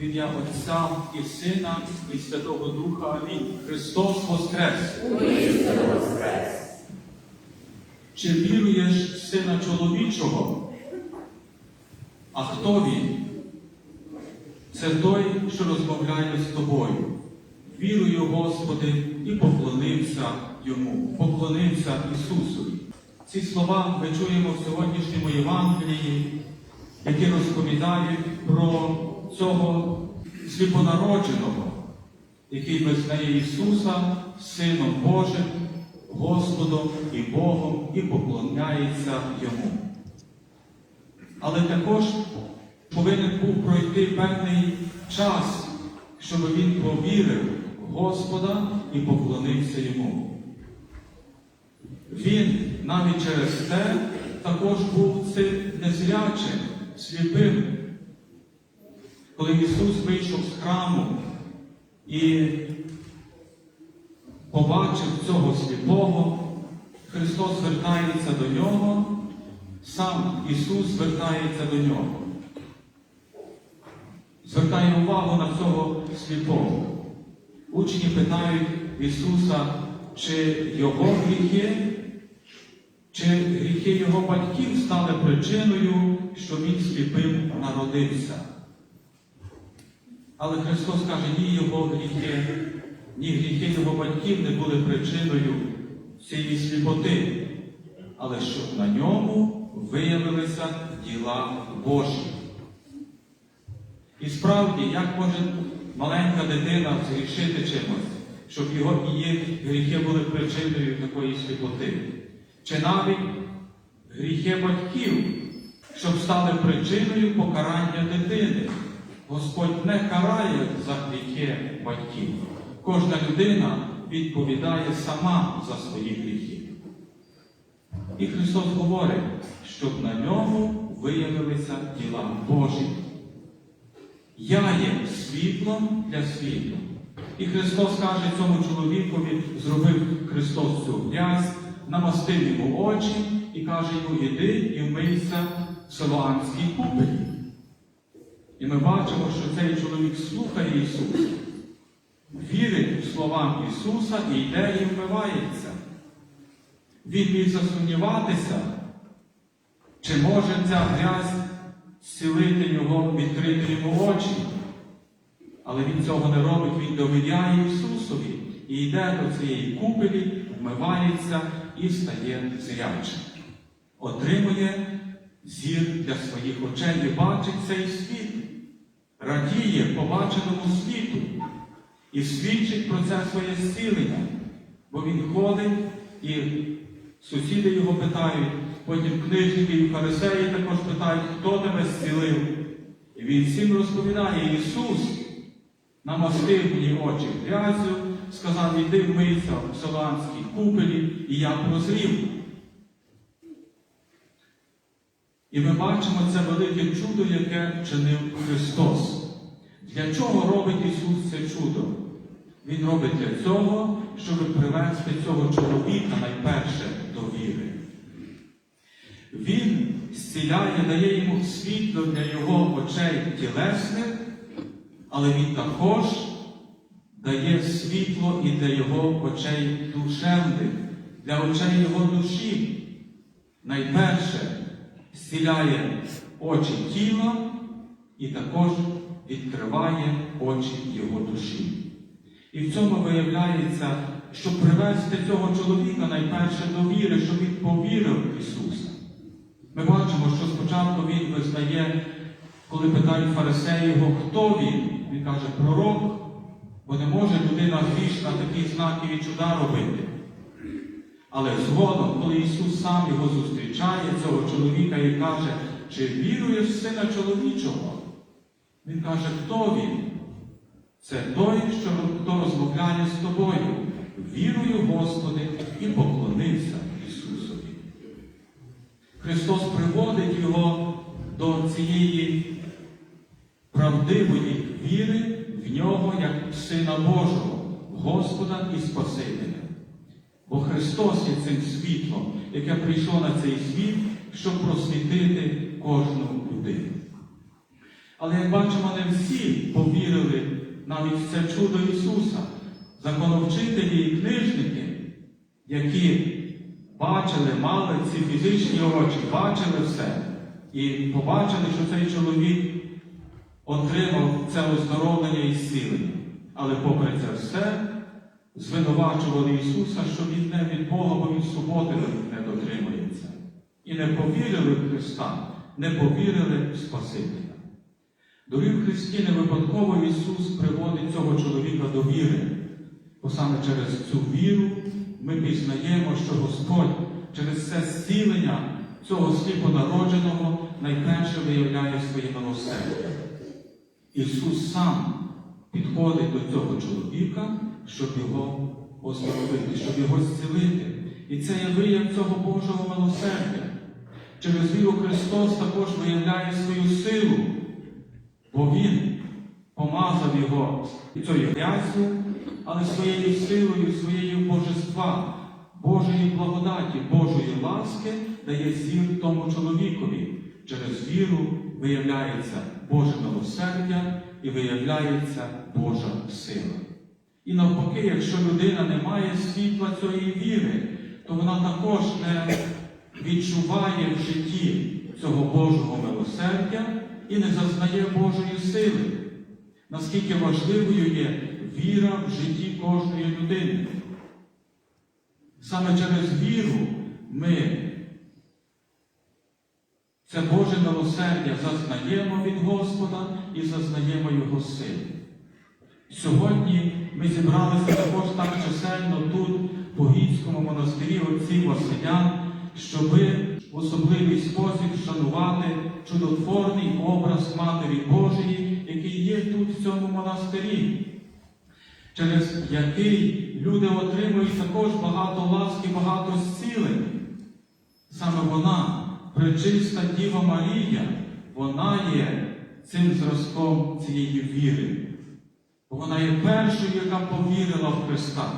В ім'я Отця і Сина, і Святого Духа. Амінь. Христос Воскрес! Чи віруєш в Сина чоловічого? А хто він? Це той, що розмовляє з тобою. Вірую, Господи, і поклонився йому, поклонився Ісусові. Ці слова ми чуємо в сьогоднішньому Євангелії, які розповідають про цього сліпонародженого, який визнає Ісуса Сином Божим, Господом і Богом і поклоняється Йому. Але також повинен був пройти певний час, щоб він повірив Господа і поклонився йому. Він навіть через те також був цим незрячим, сліпим. Коли Ісус вийшов з храму і побачив цього сліпого, Христос звертається до нього, сам Ісус звертається до нього. Звертає увагу на цього сліпого. Учні питають Ісуса, чи Його гріхи, чи гріхи Його батьків стали причиною, що Він сліпим народився. Але Христос каже, ні Його гріхи, ні гріхи Його батьків не були причиною цієї сліпоти, але щоб на ньому виявилися діла Божі. І справді, як може маленька дитина згрішити чимось, щоб його і її гріхи були причиною такої сліпоти? Чи навіть гріхи батьків, щоб стали причиною покарання дитини? Господь не карає за гріхи батьків. Кожна людина відповідає сама за свої гріхи. І Христос говорить, щоб на ньому виявилися діла Божі. Я є світлом для світу. І Христос каже цьому чоловікові, зробив Христос цю грязь, намастив йому очі і каже йому, іди і вмийся в Силоамській купелі. І ми бачимо, що цей чоловік слухає Ісуса, вірить словам Ісуса і йде і вмивається. Він міг засумніватися, чи може ця грязь зцілити його, відкрити йому очі. Але він цього не робить, він довіряє Ісусові і йде до цієї купелі, вмивається і стає зрячим. Отримує зір для своїх очей і бачить цей світ, радіє побаченому світу і свідчить про це своє зцілення, бо він ходить і сусіди його питають, потім книжники і фарисеї також питають, хто тебе зцілив. І він всім розповідає, Ісус намастив мені очі грязю, сказав, іди вмийся в Соланській купелі, і я прозрів. І ми бачимо це велике чудо, яке вчинив Христос. Для чого робить Ісус це чудо? Він робить для цього, щоб привести цього чоловіка найперше до віри. Він зціляє, дає йому світло для його очей тілесних, але він також дає світло і для його очей душевних, для очей його душі. Найперше зціляє очі тіла і також відкриває очі його душі. І в цьому виявляється, щоб привести цього чоловіка найперше до віри, щоб він повірив в Ісуса. Ми бачимо, що спочатку він визнає, коли питають фарисеї його, хто він, він каже, пророк, бо не може людина грішна такі знаки і чуда робити. Але згодом, коли Ісус сам його зустрічає, цього чоловіка і каже, чи віруєш в сина чоловічого? Він каже, хто він? Це той, що, хто розмовляє з тобою. Вірую, Господи, і поклонився Ісусові. Христос приводить його до цієї правдивої віри в нього як Сина Божого, Господа і Спасителя. Бо Христос є цим світлом, яке прийшло на цей світ, щоб просвітити кожну людину. Але як бачимо, не всі повірили навіть в це чудо Ісуса. Законовчителі і книжники, які бачили, мали ці фізичні очі, бачили все і побачили, що цей чоловік отримав це оздоровлення і зцілення. Але попри це все, звинувачували Ісуса, що Він не від Бога, бо Він суботи не дотримується. І не повірили в Христа, не повірили в Спасителя. Дорогі в Христі не випадково Ісус приводить цього чоловіка до віри, бо саме через цю віру ми пізнаємо, що Господь через це зцілення цього сліпонародженого найперше виявляє своє милосердя. Ісус сам підходить до цього чоловіка, щоб його оздоровити, щоб його зцілити. І це є вияв цього Божого милосердя. Через віру Христос також виявляє свою силу, бо Він помазав його цією грязю, але своєю силою, своєю божества, Божої благодаті, Божої ласки дає зір тому чоловікові. Через віру виявляється Боже милосердя і виявляється Божа сила. І навпаки, якщо людина не має світла цієї віри, то вона також не відчуває в житті цього Божого милосердя і не зазнає Божої сили. Наскільки важливою є віра в житті кожної людини. Саме через віру ми це Боже милосердя зазнаємо від Господа і зазнаємо Його сили. Сьогодні ми зібралися також так чисельно тут, по Гійському монастирі отців Василян, щоби в особливий спосіб вшанувати чудотворний образ Матері Божої, який є тут в цьому монастирі, через який люди отримують також багато ласки, багато зцілень. Саме вона, пречиста Діва Марія, вона є цим зразком цієї віри. Вона є першою, яка повірила в Христа.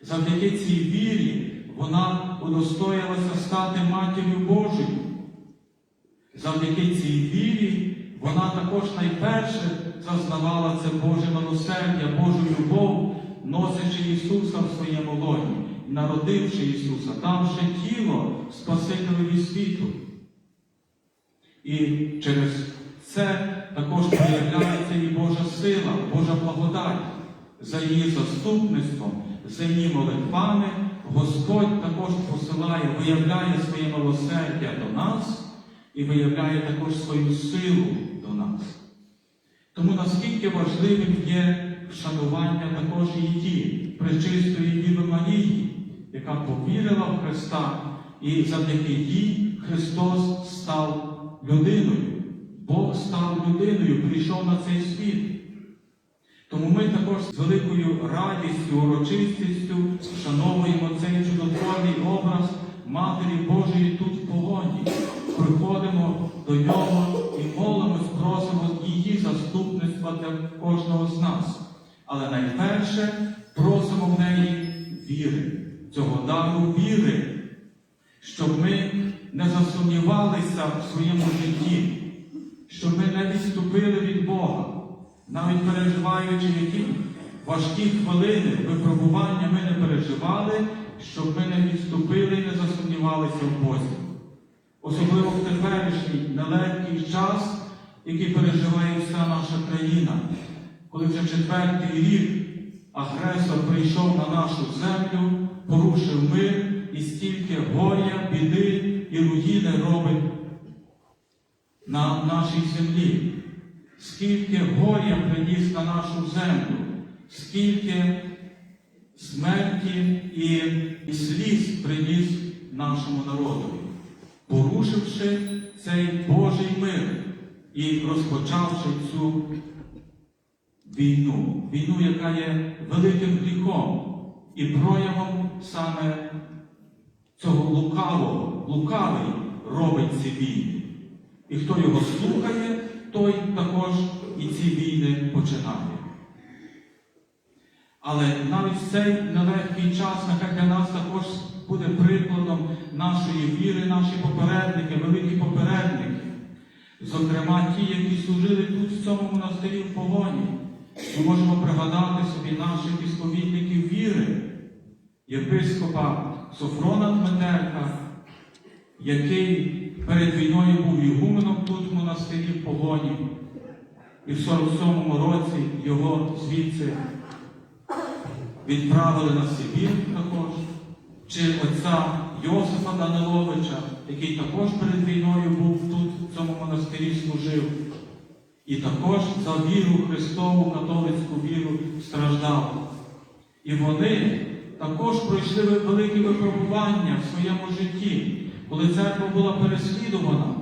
Завдяки цій вірі вона удостоїлася стати матір'ю Божою. Завдяки цій вірі вона також найперше зазнавала це Боже милосердя, Божу любов, носячи Ісуса в своєму лоні, народивши Ісуса, давши тіло Спасителеві світу. І через це також проявляється і Божа сила, Божа благодать. За її заступництвом, за її молитвами Господь також посилає, виявляє своє милосердя до нас і виявляє також свою силу до нас. Тому наскільки важливим є вшанування також її, пречистої Діви Марії, яка повірила в Христа, і завдяки їй Христос став людиною. Бог став людиною, прийшов на цей світ. Тому ми також з великою радістю, урочистістю вшановуємо цей чудотворний образ Матері Божої тут в погоні. Приходимо до нього і молимось, просимо її заступництва для кожного з нас. Але найперше просимо в неї віри, цього дару віри, щоб ми не засумнівалися в своєму житті, щоб ми не відступили від Бога, навіть переживаючи які важкі хвилини, випробування ми не переживали, щоб ми не відступили і не засумнівалися в Бозі. Особливо в теперішній нелегкий час, який переживає вся наша країна, коли вже четвертий рік агресор прийшов на нашу землю, порушив мир і стільки горя, біди і руїни робить на нашій землі, скільки горя приніс на нашу землю, скільки смерті і, сліз приніс нашому народу, порушивши цей Божий мир і розпочавши цю війну, війну, яка є великим гріхом і проявом саме цього лукавого, лукавий робить ці війни. І хто його слухає, той також і ці війни починає. Але навіть в цей нелегкий час, нехай для нас також буде прикладом нашої віри, наші попередники, великі попередники. Зокрема, ті, які служили тут, в цьому монастирі в погоні. Ми можемо пригадати собі наших ісповідників віри, єпископа Софрона Дмитерка, який перед війною був ігуменом тут в монастирі в погоні. І в 47-му році його звідси відправили на Сибір також, чи отця Йосифа Даниловича, який також перед війною був тут, в цьому монастирі служив, і також за віру Христову, католицьку віру страждав. І вони також пройшли великі випробування в своєму житті, коли церква була переслідувана,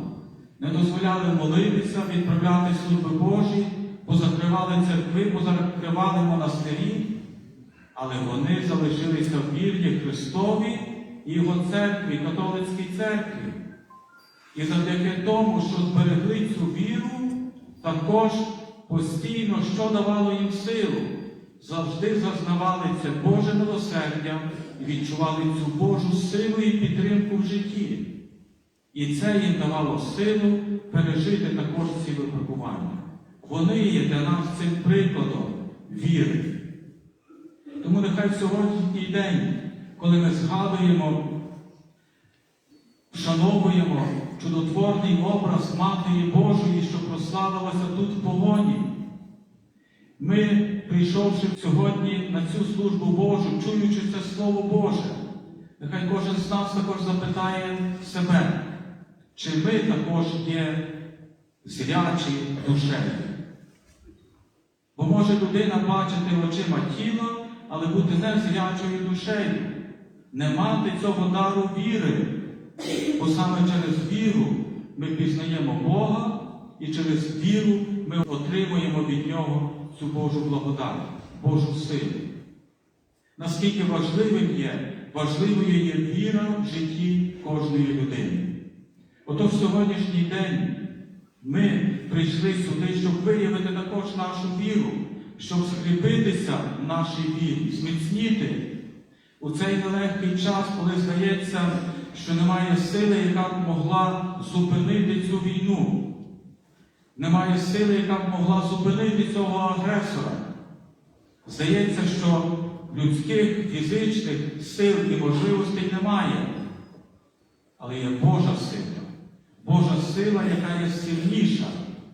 не дозволяли молитися, відправляти служби Божі, позакривали церкви, позакривали монастирі, але вони залишилися в вірні Христові і Його церкві, католицькій церкві. І завдяки тому, що зберегли цю віру, також постійно, що давало їм силу, завжди зазнавали це Боже милосердя відчували цю Божу силу і підтримку в житті. І це їм давало силу пережити також ці випробування. Вони є для нас цим прикладом віри. Тому нехай сьогоднішній день, коли ми згадуємо, вшановуємо чудотворний образ Матері Божої, що прославилася тут в погоні, ми, прийшовши сьогодні на цю службу Божу, чуючи це Слово Боже, нехай кожен з нас також запитає себе, чи ми також є зрячі душею. Бо може людина бачити очима тіло, але бути не зрячою душею, не мати цього дару віри, бо саме через віру ми пізнаємо Бога і через віру ми отримуємо від Нього цю Божу благодать, Божу силу. Наскільки важливим є, важливою є віра в житті кожної людини. Отож сьогоднішній день ми прийшли сюди, щоб виявити також нашу віру, щоб скріпитися в нашій вірі, зміцніти у цей нелегкий час, коли здається, що немає сили, яка б могла зупинити цю війну. Немає сили, яка б могла зупинити цього агресора. Здається, що людських фізичних сил і можливостей немає. Але є Божа сила. Божа сила, яка є сильніша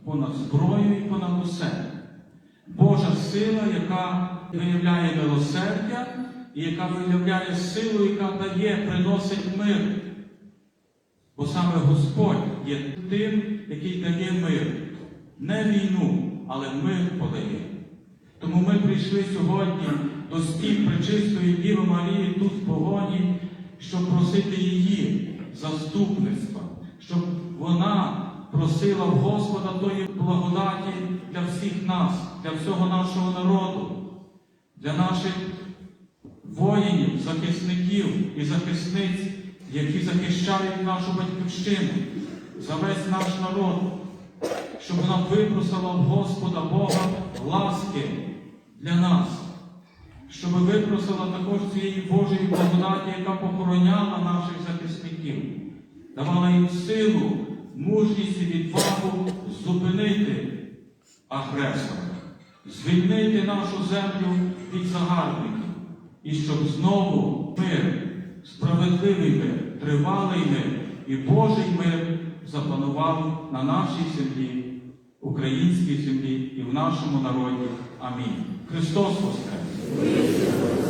понад зброю і понад усе. Божа сила, яка виявляє милосердя і яка виявляє силу, яка дає, приносить мир. Бо саме Господь є тим, який дає мир. Не війну, але мир подає. Тому ми прийшли сьогодні до стін Пречистої Діви Марії тут в погоні, щоб просити її заступництва, щоб вона просила в Господа тої благодаті для всіх нас, для всього нашого народу, для наших воїнів, захисників і захисниць, які захищають нашу батьківщину, за весь наш народ, щоб вона випросила в Господа Бога ласки для нас, щоб випросила також цієї Божої благодаті, яка похороняла наших захисників, давала їм силу, мужність і відвагу зупинити агресора, звільнити нашу землю від загарбників, і щоб знову мир, справедливий мир, тривалий мир і Божий мир запанував на нашій землі, українській землі і в нашому народі. Амінь. Христос Воскрес!